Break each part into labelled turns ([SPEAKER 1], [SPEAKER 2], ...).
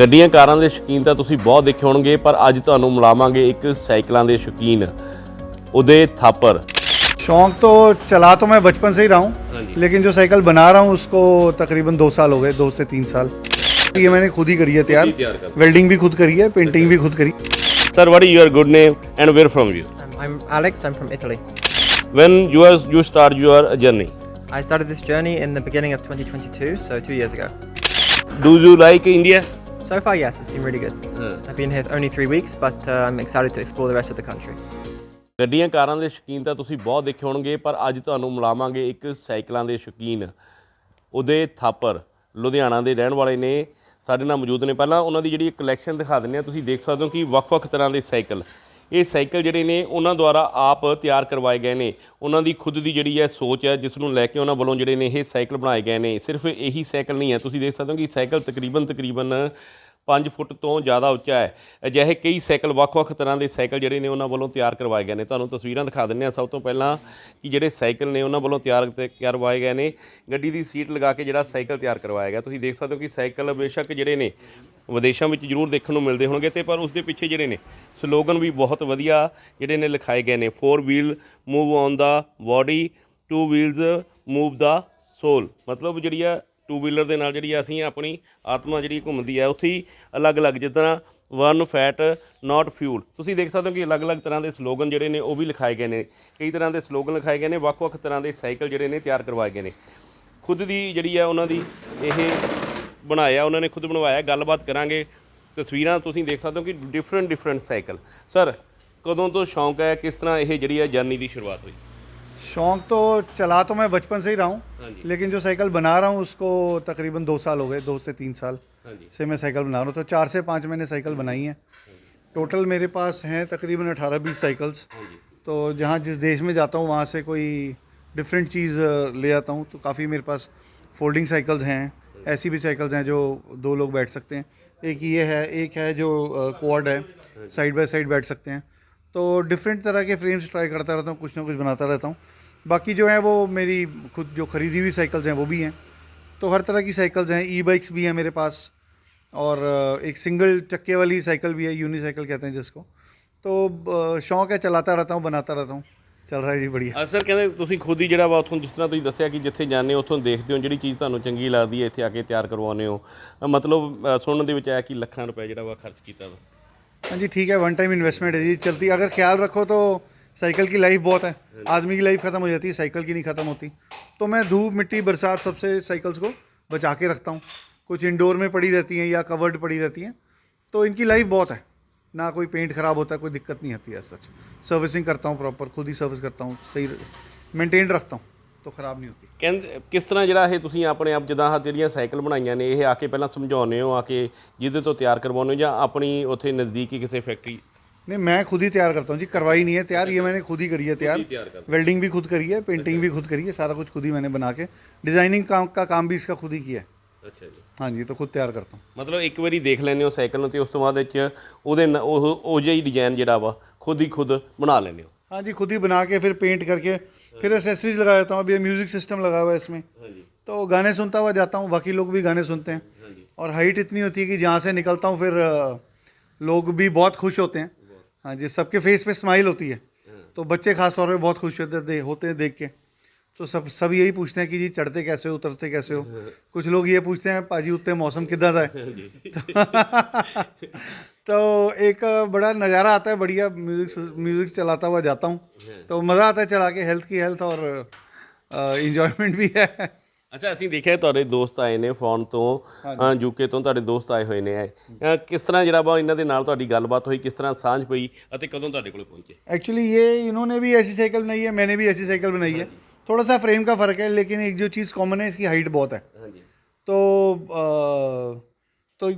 [SPEAKER 1] ਗੱਡੀਆਂ ਕਾਰਾਂ ਦੇ ਸ਼ੌਕੀਨ ਤਾਂ ਤੁਸੀਂ ਬਹੁਤ ਦੇਖੇ ਹੋਣਗੇ ਪਰ ਅੱਜ ਤੁਹਾਨੂੰ ਮਿਲਾਵਾਂਗੇ ਇੱਕ ਸਾਈਕਲਾਂ ਦੇ ਸ਼ੌਕੀਨ ਉਦੇ ਥਾਪਰ
[SPEAKER 2] शौक तो चला तो मैं बचपन से ही रहा हूँ लेकिन जो साइकिल बना रहा हूँ उसको तकरीबन दो साल हो गए दो से तीन साल ये मैंने खुद ही करी है तैयार वेल्डिंग भी खुद करी है पेंटिंग भी खुद करी
[SPEAKER 1] Sir, what is your good name and where from you?
[SPEAKER 3] Um, I'm Alex, I'm from Italy.
[SPEAKER 1] When you are, you start your journey?
[SPEAKER 3] I started this journey in the beginning of 2022, so two years ago.
[SPEAKER 1] Do you like India?
[SPEAKER 3] So far, yes, it's been really good. I've been here only three weeks, but uh, I'm excited to explore the rest of the country.
[SPEAKER 1] ਗੱਡੀਆਂ ਕਾਰਾਂ ਦੇ ਸ਼ੌਕੀਨ ਤਾਂ ਤੁਸੀਂ ਬਹੁਤ ਦੇਖੇ ਹੋਣਗੇ ਪਰ ਅੱਜ ਤੁਹਾਨੂੰ ਮਿਲਾਵਾਂਗੇ ਇੱਕ ਸਾਈਕਲਾਂ ਦੇ ਸ਼ੌਕੀਨ ਉਹਦੇ ਥਾਪਰ ਲੁਧਿਆਣਾ ਦੇ ਰਹਿਣ ਵਾਲੇ ਨੇ ਸਾਡੇ ਨਾਲ ਮੌਜੂਦ ਨੇ ਪਹਿਲਾਂ ਉਹਨਾਂ ਦੀ ਜਿਹੜੀ ਕਲੈਕਸ਼ਨ ਦਿਖਾ ਦਿੰਦੇ ਆ ਤੁਸੀਂ ਦੇਖ ਸਕਦੇ ਹੋ ਕਿ ਵੱਖ-ਵੱਖ ਤਰ੍ਹਾਂ ਦੇ ਸਾਈਕਲ ਇਹ ਸਾਈਕਲ ਜਿਹੜੇ ਨੇ ਉਹਨਾਂ ਦੁਆਰਾ ਆਪ ਤਿਆਰ ਕਰਵਾਏ ਗਏ ਨੇ ਉਹਨਾਂ ਦੀ ਖੁਦ ਦੀ ਜਿਹੜੀ ਹੈ ਸੋਚ ਹੈ ਜਿਸ ਨੂੰ ਲੈ ਕੇ ਉਹਨਾਂ ਵੱਲੋਂ ਜਿਹੜੇ ਨੇ ਇਹ ਸਾਈਕਲ ਬਣਾਏ ਗਏ ਨੇ ਸਿਰਫ ਇਹੀ ਸਾਈਕਲ ਨਹੀਂ ਹੈ ਤੁਸੀਂ ਦੇਖ ਸਕਦੇ ਹੋ ਕਿ ਸਾਈਕਲ ਤਕਰੀਬਨ ਤਕਰੀਬਨ 5 ਫੁੱਟ ਤੋਂ ਜ਼ਿਆਦਾ ਉੱਚਾ ਹੈ ਅਜਿਹੇ ਕਈ ਸਾਈਕਲ ਵੱਖ-ਵੱਖ ਤਰ੍ਹਾਂ ਦੇ ਸਾਈਕਲ ਜਿਹੜੇ ਨੇ ਉਹਨਾਂ ਵੱਲੋਂ ਤਿਆਰ ਕਰਵਾਏ ਗਏ ਨੇ ਤੁਹਾਨੂੰ ਤਸਵੀਰਾਂ ਦਿਖਾ ਦਿੰਨੇ ਆ ਸਭ ਤੋਂ ਪਹਿਲਾਂ ਕਿ ਜਿਹੜੇ ਸਾਈਕਲ ਨੇ ਉਹਨਾਂ ਵੱਲੋਂ ਤਿਆਰ ਕਰਵਾਏ ਗਏ ਨੇ ਗੱਡੀ ਦੀ ਸੀਟ ਲਗਾ ਕੇ ਜਿਹੜਾ ਸਾਈਕਲ ਤਿਆਰ ਕਰਵਾਇਆ ਗਿਆ ਤੁਸੀਂ ਦੇਖ ਸਕਦੇ ਹੋ ਕਿ ਸਾਈਕਲ ਬੇਸ਼ੱਕ ਜਿਹੜੇ ਨੇ ਵਿਦੇਸ਼ਾਂ ਵਿੱਚ ਜ਼ਰੂਰ ਦੇਖਣ ਨੂੰ ਮਿਲਦੇ ਹੋਣਗੇ ਤੇ ਪਰ ਉਸ ਦੇ ਪਿੱਛੇ ਜਿਹੜੇ ਨੇ ਸਲੋਗਨ ਵੀ ਬਹੁਤ ਵਧੀਆ ਜਿਹੜੇ ਨੇ ਲਿਖਾਏ ਗਏ ਨੇ 4 wheel move on the body 2 wheels move the soul ਮਤਲਬ ਜਿਹੜੀ ਆ ਟੂ ਵੀਲਰ ਦੇ ਨਾਲ ਜਿਹੜੀ ਅਸੀਂ ਆਪਣੀ ਆਤਮਾ ਜਿਹੜੀ ਘੁੰਮਦੀ ਹੈ ਉੱਥੇ ਹੀ ਅਲੱਗ-ਅਲੱਗ ਜਿੱਦਾਂ ਵਨ ਫੈਟ ਨਾਟ ਫਿਊਲ ਤੁਸੀਂ ਦੇਖ ਸਕਦੇ ਹੋ ਕਿ ਅਲੱਗ-ਅਲੱਗ ਤਰ੍ਹਾਂ ਦੇ ਸਲੋਗਨ ਜਿਹੜੇ ਨੇ ਉਹ ਵੀ ਲਿਖਾਏ ਗਏ ਨੇ ਕਈ ਤਰ੍ਹਾਂ ਦੇ ਸਲੋਗਨ ਲਿਖਾਏ ਗਏ ਨੇ ਵੱਖ-ਵੱਖ ਤਰ੍ਹਾਂ ਦੇ ਸਾਈਕਲ ਜਿਹੜੇ ਨੇ ਤਿਆਰ ਕਰਵਾਏ ਗਏ ਨੇ ਖੁਦ ਦੀ ਜਿਹੜੀ ਹੈ ਉਹਨਾਂ ਦੀ ਇਹ ਬਣਾਇਆ ਉਹਨਾਂ ਨੇ ਖੁਦ ਬਣਵਾਇਆ ਗੱਲਬਾਤ ਕਰਾਂਗੇ ਤਸਵੀਰਾਂ ਤੁਸੀਂ ਦੇਖ ਸਕਦੇ ਹੋ ਕਿ ਡਿਫਰੈਂਟ ਡਿਫਰੈਂਟ ਸਾਈਕਲ ਸਰ ਕਦੋਂ ਤੋਂ ਸ਼ੌਂਕ ਹੈ ਕਿਸ ਤਰ੍ਹਾਂ ਇਹ ਜਿਹੜੀ ਹੈ ਜਰਨੀ ਦੀ ਸ਼ੁਰੂਆਤ ਹੋਈ
[SPEAKER 2] शौक तो चला तो मैं बचपन से ही रहा हूँ हाँ लेकिन जो साइकिल बना रहा हूँ उसको तकरीबन दो साल हो गए दो से तीन साल हाँ से मैं साइकिल बना रहा हूँ तो चार से पाँच मैंने साइकिल हाँ बनाई है टोटल मेरे पास हैं तकरीबन अठारह बीस साइकिल्स तो जहाँ जिस देश में जाता हूँ वहाँ से कोई डिफरेंट चीज़ ले आता हूँ तो काफ़ी मेरे पास फोल्डिंग साइकिल्स हैं ऐसी भी साइकिल्स हैं जो दो लोग बैठ सकते हैं एक ये है एक है जो क्वाड है साइड बाय साइड बैठ सकते हैं तो डिफरेंट तरह के फ्रेम्स ट्राई करता रहता हूँ कुछ ना कुछ बनाता रहता हूँ बाकी जो है वो मेरी खुद जो ख़रीदी हुई साइकिल्स हैं वो भी हैं तो हर तरह की साइकिल्स हैं ई बाइक्स भी हैं मेरे पास और एक सिंगल चक्के वाली साइकिल भी है यूनी साइकिल कहते हैं जिसको तो ਸ਼ੌਂਕ ਹੈ ਚਲਾਤਾ ਰਹਤਾ ਹੂੰ ਬਣਾਤਾ ਰਹਤਾ ਹੂੰ ਚੱਲ ਰਿਹਾ ਜੀ ਬੜੀਆ
[SPEAKER 1] ਸਰ ਕਹਿੰਦੇ ਤੁਸੀਂ ਖੁਦ ਹੀ ਜਿਹੜਾ ਵਾ ਉਥੋਂ ਜਿਸ ਤਰ੍ਹਾਂ ਤੁਸੀਂ ਦੱਸਿਆ ਕਿ ਜਿੱਥੇ ਜਾਂਦੇ ਹੋ ਉਥੋਂ ਦੇਖਦੇ ਹੋ ਜਿਹੜੀ ਚੀਜ਼ ਤੁਹਾਨੂੰ ਚੰਗੀ ਲੱਗਦੀ ਹੈ ਇੱਥੇ ਆ ਕੇ ਤਿਆਰ ਕਰਵਾਉਂਦੇ ਹੋ ਮਤਲਬ ਸੁਣਨ ਦੇ ਵਿੱਚ ਆਇਆ ਕਿ ਲੱਖਾਂ ਰੁਪਏ ਜਿਹੜਾ ਵਾ ਖਰਚ ਕੀਤਾ ਵਾ
[SPEAKER 2] हाँ जी ठीक है वन टाइम इन्वेस्टमेंट है जी चलती अगर ख्याल रखो तो साइकिल की लाइफ बहुत है आदमी की लाइफ ख़त्म हो जाती है साइकिल की नहीं ख़त्म होती तो मैं धूप मिट्टी बरसात सबसे साइकिल्स को बचा के रखता हूँ कुछ इंडोर में पड़ी रहती हैं या कवर्ड पड़ी रहती हैं तो इनकी लाइफ बहुत है ना कोई पेंट ख़राब होता है कोई दिक्कत नहीं आती है सच सर्विसिंग करता हूँ प्रॉपर खुद ही सर्विस करता हूँ सही मेंटेन रखता हूँ ਤੋਂ ਖਰਾਬ ਨਹੀਂ ਹੁੰਦੀ
[SPEAKER 1] ਕਹਿੰਦੇ ਕਿਸ ਤਰ੍ਹਾਂ ਜਿਹੜਾ ਇਹ ਤੁਸੀਂ ਆਪਣੇ ਆਪ ਜਦਾਂ ਹਾ ਜਿਹੜੀਆਂ ਸਾਈਕਲ ਬਣਾਈਆਂ ਨੇ ਇਹ ਆ ਕੇ ਪਹਿਲਾਂ ਸਮਝਾਉਨੇ ਹੋ ਆ ਕੇ ਜਿੱਦੇ ਤੋਂ ਤਿਆਰ ਕਰਵਾਉਨੇ ਹੋ ਜਾਂ ਆਪਣੀ ਉੱਥੇ ਨਜ਼ਦੀਕੀ ਕਿਸੇ ਫੈਕਟਰੀ
[SPEAKER 2] ਨੇ ਮੈਂ ਖੁਦ ਹੀ ਤਿਆਰ ਕਰਤਾ ਹਾਂ ਜੀ ਕਰਵਾਈ ਨਹੀਂ ਹੈ ਤਿਆਰ ਇਹ ਮੈਂ ਖੁਦ ਹੀ ਕਰੀ ਹੈ ਤਿਆਰ ਵੈਲਡਿੰਗ ਵੀ ਖੁਦ ਕਰੀ ਹੈ ਪੇਂਟਿੰਗ ਵੀ ਖੁਦ ਕਰੀ ਹੈ ਸਾਰਾ ਕੁਝ ਖੁਦ ਹੀ ਮੈਂ ਬਣਾ ਕੇ ਡਿਜ਼ਾਈਨਿੰਗ ਕਾਮ ਦਾ ਕੰਮ ਵੀ ਇਸਕਾ ਖੁਦ ਹੀ ਕੀਤਾ ਅੱਛਾ ਜੀ ਹਾਂਜੀ ਤਾਂ ਖੁਦ ਤਿਆਰ ਕਰਤਾ
[SPEAKER 1] ਮਤਲਬ ਇੱਕ ਵਾਰੀ ਦੇਖ ਲੈਨੇ ਹੋ ਸਾਈਕਲ ਨੂੰ ਤੇ ਉਸ ਤੋਂ ਬਾਅਦ ਵਿੱਚ ਉਹਦੇ ਉਹ ਉਹ ਜਿਹੇ ਡਿਜ਼ਾਈਨ ਜਿਹੜਾ ਵਾ ਖੁਦ ਹੀ ਖੁਦ ਬਣਾ ਲੈਨੇ ਹੋ
[SPEAKER 2] ਹਾਂਜੀ ਖੁਦ ਹੀ ਬਣਾ ਕੇ ਫਿਰ ਪੇਂਟ ਕਰਕੇ हाँ फिर एसेसरीज लगा देता हूँ अभी म्यूज़िक सिस्टम लगा हुआ है इसमें हाँ तो गाने सुनता हुआ जाता हूँ बाकी लोग भी गाने सुनते हैं हाँ और हाइट इतनी होती है कि जहाँ से निकलता हूँ फिर लोग भी बहुत खुश होते हैं हाँ जी सबके फेस पे स्माइल होती है तो बच्चे खास तौर पे बहुत खुश होते होते हैं देख के तो सब सब यही पूछते हैं कि जी चढ़ते कैसे हो उतरते कैसे हो कुछ लोग ये पूछते हैं पाजी उत्ते मौसम किदा का है तो एक बड़ा नज़ारा आता है बढ़िया म्यूज़िक म्यूज़िक चलाता हुआ जाता हूँ तो मज़ा आता है चला के हेल्थ की हेल्थ और ਇੰਜੋਇਮੈਂਟ भी है
[SPEAKER 1] ਅੱਛਾ ਅਸੀਂ ਦੇਖਿਆ ਤੁਹਾਡੇ ਦੋਸਤ ਆਏ ਨੇ ਫੋਨ ਤੋਂ ਯੂਕੇ ਤੋਂ ਤੁਹਾਡੇ ਦੋਸਤ ਆਏ ਹੋਏ ਨੇ ਕਿਸ ਤਰ੍ਹਾਂ ਜਿਹੜਾ ਬਾ ਇਹਨਾਂ ਦੇ ਨਾਲ ਤੁਹਾਡੀ ਗੱਲਬਾਤ ਹੋਈ ਕਿਸ ਤਰ੍ਹਾਂ ਸਾਂਝ ਪਈ ਅਤੇ ਕਦੋਂ
[SPEAKER 2] ਤੁਹਾਡੇ ਕੋਲ ਪਹੁੰਚੇ ਐਕਚੁਅਲੀ ਇਹ ਇਹਨਾਂ ਨੇ ਵੀ ਐਸੀ ਸਾਈਕਲ ਬਣਾਈ ਹੈ ਮੈਨੇ ਵੀ ਐਸੀ ਸਾਈਕਲ ਬਣਾਈ ਹੈ थोड़ा सा फ्रेम का फ़र्क है लेकिन एक जो चीज़ कॉमन है इसकी हाइट बहुत है हाँ तो तो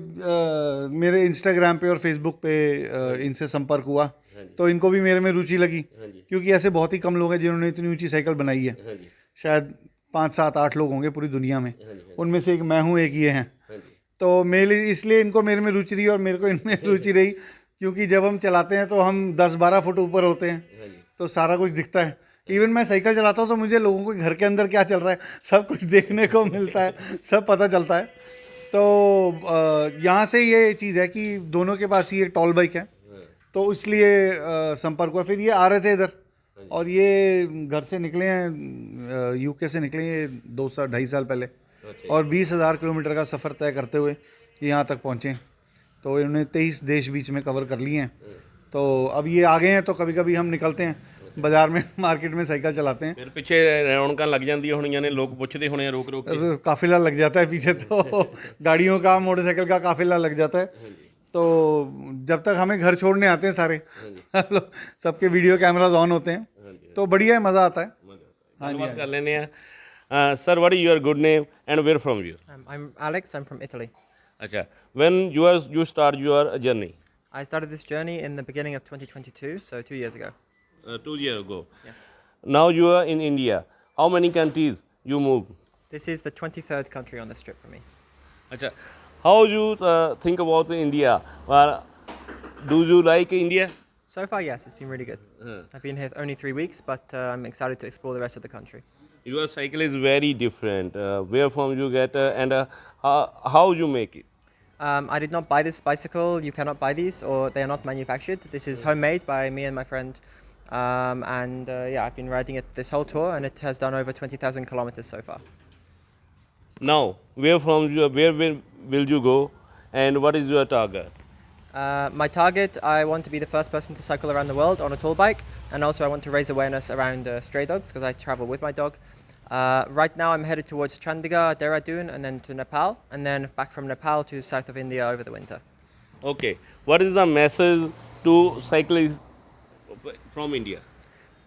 [SPEAKER 2] मेरे इंस्टाग्राम पे और फेसबुक पे हाँ इनसे संपर्क हुआ हाँ तो इनको भी मेरे में रुचि लगी क्योंकि ऐसे बहुत ही कम लोग हैं जिन्होंने इतनी ऊंची साइकिल बनाई है शायद पाँच सात आठ लोग होंगे पूरी दुनिया में उनमें से एक मैं हूँ एक ये हैं तो मेरे इसलिए इनको मेरे में रुचि रही और मेरे को इनमें रुचि रही क्योंकि जब हम चलाते हैं तो हम दस बारह फुट ऊपर होते हैं तो सारा कुछ दिखता है इवन मैं साइकिल चलाता हूँ तो मुझे लोगों के घर के अंदर क्या चल रहा है सब कुछ देखने को मिलता है सब पता चलता है तो यहाँ से ये चीज़ है कि दोनों के पास ही एक टॉल बाइक है तो इसलिए संपर्क हुआ फिर ये आ रहे थे इधर और ये घर से निकले हैं यूके से निकले ये दो साल ढाई साल पहले अच्छा। और बीस हज़ार किलोमीटर का सफ़र तय करते हुए यहाँ तक पहुँचे तो इन्होंने तेईस देश बीच में कवर कर लिए हैं हम्म। तो अब ये आ गए हैं तो कभी कभी हम निकलते हैं ਬਾਜ਼ਾਰ में ਮਾਰਕੀਟ ਮੇ ਸਾਈਕਲ ਚਲਾਤੇ ਹੈ
[SPEAKER 1] ਫਿਰ ਪਿੱਛੇ ਰੌਣਕਾਂ ਲੱਗ ਜਾਂਦੀਆਂ ਹੋਣੀਆਂ ਨੇ ਲੋਕ ਪੁੱਛਦੇ ਹੋਣੇ ਆ ਰੋਕ ਰੋਕ ਕੇ
[SPEAKER 2] ਕਾਫਿਲਾ ਲੱਗ ਜਾਂਦਾ ਹੈ ਪਿੱਛੇ ਤੋਂ ਗਾੜੀਆਂ ਕਾ ਮੋਟਰਸਾਈਕਲ ਕਾ ਕਾਫਿਲਾ ਲੱਗ तो जब तक हमें घर छोड़ने आते हैं सारे हाँ सबके वीडियो कैमराज ऑन होते हैं हाँ तो बढ़िया है मज़ा आता है
[SPEAKER 1] हाँ जी हाँ कर लेने sir what is your good name and where from you
[SPEAKER 3] I am Alex I am from Italy
[SPEAKER 1] अच्छा when you are you start your journey
[SPEAKER 3] I started this journey in the beginning of 2022 so 2 years ago
[SPEAKER 1] uh, two years ago. Yes. Now you are in India. How many countries you moved?
[SPEAKER 3] This is the 23rd country on the strip for me.
[SPEAKER 1] Acha. How you uh, think about India? Well, do you like India?
[SPEAKER 3] So far, yes, it's been really good. Uh. I've been here only three weeks, but uh, I'm excited to explore the rest of the country.
[SPEAKER 1] Your cycle is very different. Uh, where from you get uh, and uh, how, how you make it?
[SPEAKER 3] Um, I did not buy this bicycle. You cannot buy these, or they are not manufactured. This is uh. homemade by me and my friend um, and uh, yeah, I've been riding it this whole tour, and it has done over 20,000 kilometers so far.
[SPEAKER 1] Now, where from where will, will you go, and what is your target?
[SPEAKER 3] Uh, my target, I want to be the first person to cycle around the world on a tall bike, and also I want to raise awareness around uh, stray dogs because I travel with my dog. Uh, right now, I'm headed towards Chandigarh, Dehradun, and then to Nepal, and then back from Nepal to south of India over the winter.
[SPEAKER 1] Okay, what is the message to cyclists from India?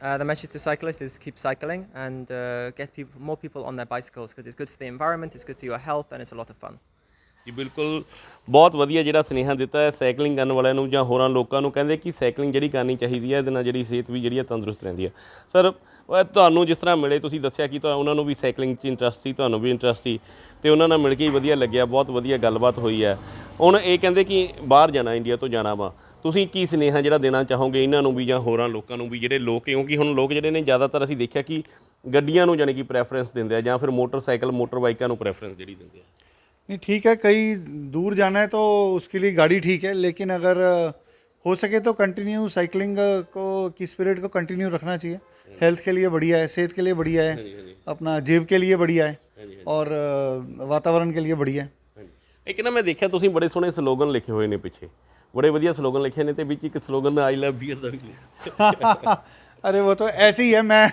[SPEAKER 3] Uh, the message to cyclists is keep cycling and uh, get people, more people on their bicycles because it's good for the environment, it's good for your health, and it's a lot of fun.
[SPEAKER 1] ਜੀ ਬਿਲਕੁਲ ਬਹੁਤ ਵਧੀਆ ਜਿਹੜਾ ਸਨੇਹਾ ਦਿੱਤਾ ਹੈ cycling ਕਰਨ ਵਾਲਿਆਂ ਨੂੰ ਜਾਂ ਹੋਰਾਂ ਲੋਕਾਂ ਨੂੰ ਕਹਿੰਦੇ ਕਿ ਸਾਈਕਲਿੰਗ ਜਿਹੜੀ ਕਰਨੀ ਚਾਹੀਦੀ ਹੈ ਇਹਦੇ ਨਾਲ ਜਿਹੜੀ ਸਿਹਤ ਵੀ ਜਿਹੜੀ ਹੈ ਤੰਦਰੁਸਤ ਰਹਿੰਦੀ ਹੈ ਸਰ ਤੁਹਾਨੂੰ ਜਿਸ ਤਰ੍ਹਾਂ ਮਿਲੇ ਤੁਸੀਂ ਦੱਸਿਆ ਕਿ ਤੁਹਾਨੂੰ ਉਹਨਾਂ ਨੂੰ ਵੀ ਸਾਈਕਲਿੰਗ 'ਚ ਇੰਟਰਸਟ ਸੀ ਤੁਹਾਨੂੰ ਵੀ ਇੰਟਰਸਟ ਸੀ ਤੇ ਉਹਨਾਂ ਨਾਲ ਮਿਲ ਕੇ ਹੀ ਵਧੀਆ ਲੱਗਿਆ ਬਹੁਤ ਵਧੀਆ ਗੱਲਬਾਤ ਹੋਈ ਹੈ ਹੁਣ ਇਹ ਕਹਿੰਦੇ ਕਿ ਬਾਹਰ ਜਾਣਾ ਇੰਡੀਆ ਤੋਂ ਜਾਣਾ ਵਾ ਤੁਸੀਂ ਕੀ ਸੁਨੇਹਾ ਜਿਹੜਾ ਦੇਣਾ ਚਾਹੋਗੇ ਇਹਨਾਂ ਨੂੰ ਵੀ ਜਾਂ ਹੋਰਾਂ ਲੋਕਾਂ ਨੂੰ ਵੀ ਜਿਹੜੇ ਲੋਕ ਕਿਉਂਕਿ ਹੁਣ ਲੋਕ ਜਿਹੜੇ ਨੇ ਜ਼ਿਆਦਾਤਰ ਅਸੀਂ ਦੇਖਿਆ ਕਿ ਗੱਡੀਆਂ ਨੂੰ ਯਾਨੀ ਕਿ ਪ੍ਰੈਫਰੈਂਸ ਦਿੰਦੇ ਆ ਜਾਂ ਫਿਰ ਮੋਟਰਸਾਈਕਲ ਮੋਟਰ ਬਾਈਕਾਂ ਨੂੰ ਪ੍ਰੈਫਰੈਂਸ ਜਿਹੜੀ ਦਿੰਦੇ ਆ
[SPEAKER 2] ਨਹੀਂ ਠੀਕ ਹੈ ਕਈ ਦੂਰ ਜਾਣਾ ਹੈ ਤਾਂ ਉਸਕੇ ਲਈ ਗਾੜੀ ਠੀਕ ਹੈ ਲੇਕਿਨ ਅਗਰ ਹੋ ਸਕੇ ਤਾਂ ਕੰਟੀਨਿਊ ਸਾਈਕਲਿੰਗ ਕੋ ਕੀ ਸਪਿਰਿਟ ਕੋ ਕੰਟੀਨਿਊ ਰੱਖਣਾ ਚਾਹੀਏ ਹੈਲਥ ਕੇ ਲਈ ਬੜੀਆ ਹੈ ਸਿਹਤ ਕੇ ਲਈ ਬੜੀਆ ਹੈ ਆਪਣਾ ਜੇਬ ਕੇ ਲਈ ਬੜੀਆ ਹੈ ਔਰ ਵਾਤਾਵਰਣ ਕੇ ਲਈ ਬੜੀਆ ਹੈ
[SPEAKER 1] ਇੱਕ ਨਾ ਮੈਂ ਦੇਖਿਆ ਤੁਸੀਂ ਬੜੇ ਸੋਹਣੇ ਸਲੋਗਨ ਲਿਖੇ ਹੋਏ ਨੇ ਪਿੱਛੇ ਬੜੇ ਵਧੀਆ ਸਲੋਗਨ ਲਿਖੇ ਨੇ ਤੇ ਵਿੱਚ ਇੱਕ ਸਲੋਗਨ ਆਈ ਲਵ ਬੀਅਰ ਦਾ ਵੀ
[SPEAKER 2] ਅਰੇ ਉਹ ਤਾਂ ਐਸੀ ਹੈ ਮੈਂ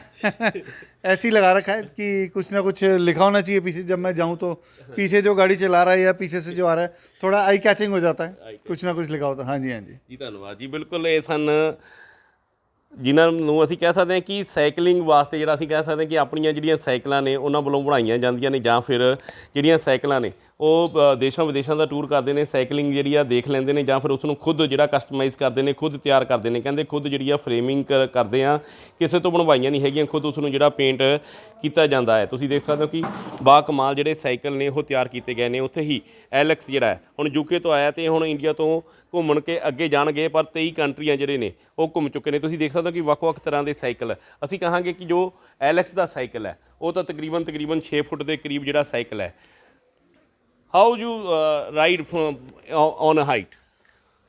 [SPEAKER 2] ਐਸੀ ਲਗਾ ਰੱਖਾ ਹੈ ਕਿ रखा ਨਾ कि ਲਿਖਾ ਹੋਣਾ ਚਾਹੀਏ ਪਿੱਛੇ ਜਦ ਮੈਂ पीछे जब ਪਿੱਛੇ ਜੋ ਗਾੜੀ ਚਲਾ ਰਹਾ ਹੈ ਜਾਂ ਪਿੱਛੇ ਸੇ ਜੋ ਆ ਰਹਾ ਹੈ ਥੋੜਾ ਆਈ ਕੈਚਿੰਗ ਹੋ आई ਹੈ हो ਨਾ है कुछ ना ਹਾਂਜੀ
[SPEAKER 1] ਜੀ ਧੰਨਵਾਦ ਜੀ ਬਿਲਕੁਲ ਇਹ ਸਨ ਜਿਨ੍ਹਾਂ ਨੂੰ ਅਸੀਂ ਕਹਿ ਸਕਦੇ ਹਾਂ ਕਿ ਸਾਈਕਲਿੰਗ ਵਾਸਤੇ ਜਿਹੜਾ ਅਸੀਂ ਕਹਿ ਸਕਦੇ ਹਾਂ ਕਿ ਆਪਣੀਆਂ ਜਿਹੜੀਆਂ ਸਾਈਕਲਾਂ ਨੇ ਉਹਨਾਂ ਵੱਲੋਂ ਬਣਾਈਆਂ ਜਾਂਦੀਆਂ ਨੇ ਜਾਂ ਫਿਰ ਜਿਹੜੀਆਂ ਸਾਈਕਲਾਂ ਨੇ ਉਹ ਦੇਸ਼ਾਂ ਵਿਦੇਸ਼ਾਂ ਦਾ ਟੂਰ ਕਰਦੇ ਨੇ ਸਾਈਕਲਿੰਗ ਜਿਹੜੀ ਆ ਦੇਖ ਲੈਂਦੇ ਨੇ ਜਾਂ ਫਿਰ ਉਸ ਨੂੰ ਖੁਦ ਜਿਹੜਾ ਕਸਟਮਾਈਜ਼ ਕਰਦੇ ਨੇ ਖੁਦ ਤਿਆਰ ਕਰਦੇ ਨੇ ਕਹਿੰਦੇ ਖੁਦ ਜਿਹੜੀ ਆ ਫਰੇਮਿੰਗ ਕਰਦੇ ਆ ਕਿਸੇ ਤੋਂ ਬਣਵਾਈਆਂ ਨਹੀਂ ਹੈਗੀਆਂ ਖੁਦ ਉਸ ਨੂੰ ਜਿਹੜਾ ਪੇਂਟ ਕੀਤਾ ਜਾਂਦਾ ਹੈ ਤੁਸੀਂ ਦੇਖ ਸਕਦੇ ਹੋ ਕਿ ਬਾ ਕਮਾਲ ਜਿਹੜੇ ਸਾਈਕਲ ਨੇ ਉਹ ਤਿਆਰ ਕੀਤੇ ਗਏ ਨੇ ਉੱਥੇ ਹੀ ਐਲੈਕਸ ਜਿਹੜਾ ਹੁਣ ਯੂਕੇ ਤੋਂ ਆਇਆ ਤੇ ਹੁਣ ਇੰਡੀਆ ਤੋਂ ਘੁੰਮਣ ਕੇ ਅੱਗੇ ਜਾਣਗੇ ਪਰ 23 ਕੰਟਰੀਆਂ ਜਿਹੜੇ ਨੇ ਉਹ ਘੁੰਮ ਚੁੱਕੇ ਨੇ ਤੁਸੀਂ ਦੇਖ ਸਕਦੇ ਹੋ ਕਿ ਵੱਖ-ਵੱਖ ਤਰ੍ਹਾਂ ਦੇ ਸਾਈਕਲ ਅਸੀਂ ਕਹਾਂਗੇ ਕਿ ਜੋ ਐਲੈਕਸ ਦਾ ਸਾਈਕਲ ਹੈ ਉਹ ਤਾਂ ਤਕਰੀਬਨ ਤਕਰੀਬਨ 6 ਫੁੱਟ ਦੇ ਕਰੀਬ ਜਿਹੜਾ ਸਾਈਕਲ ਹੈ How you uh, ride from uh, on a height?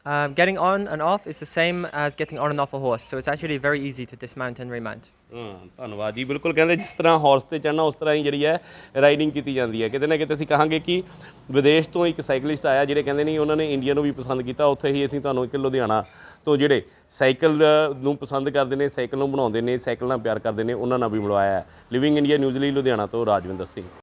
[SPEAKER 3] Um, getting on and off is the same as getting on and off a horse, so it's actually very easy to dismount and remount.
[SPEAKER 1] Hmm, ਧੰਨਵਾਦ ਜੀ ਬਿਲਕੁਲ ਕਹਿੰਦੇ ਜਿਸ ਤਰ੍ਹਾਂ horse ਤੇ ਚੜਨਾ ਉਸ ਤਰ੍ਹਾਂ ਹੀ ਜਿਹੜੀ ਹੈ ਰਾਈਡਿੰਗ ਕੀਤੀ ਜਾਂਦੀ ਹੈ ਕਿਤੇ ਨਾ ਕਿਤੇ ਅਸੀਂ ਕਹਾਂਗੇ ਕਿ ਵਿਦੇਸ਼ ਤੋਂ ਇੱਕ ਸਾਈਕਲਿਸਟ ਆਇਆ ਜਿਹੜੇ ਕਹਿੰਦੇ ਨਹੀਂ ਉਹਨਾਂ ਨੇ ਇੰਡੀਆ ਨੂੰ ਵੀ ਪਸੰਦ ਕੀਤਾ ਉੱਥੇ ਹੀ ਅਸੀਂ ਤੁਹਾਨੂੰ ਇੱਕ ਲੁਧਿਆਣਾ ਤੋਂ ਜਿਹੜੇ ਸਾਈਕਲ ਨੂੰ ਪਸੰਦ ਕਰਦੇ ਨੇ ਸਾਈਕਲ ਨੂੰ ਬਣਾਉਂਦੇ ਨੇ ਸਾਈਕਲ ਨਾਲ ਪਿਆਰ ਕਰਦੇ ਨੇ ਉਹਨਾਂ ਨਾਲ ਵੀ ਮਿਲਵਾਇਆ ਹੈ ਲਿਵਿੰਗ ਇੰਡੀਆ ਨਿਊਜ਼ ਲਈ ਲੁਧਿਆਣਾ ਤੋਂ ਰਾਜਵਿੰਦਰ ਸਿੰਘ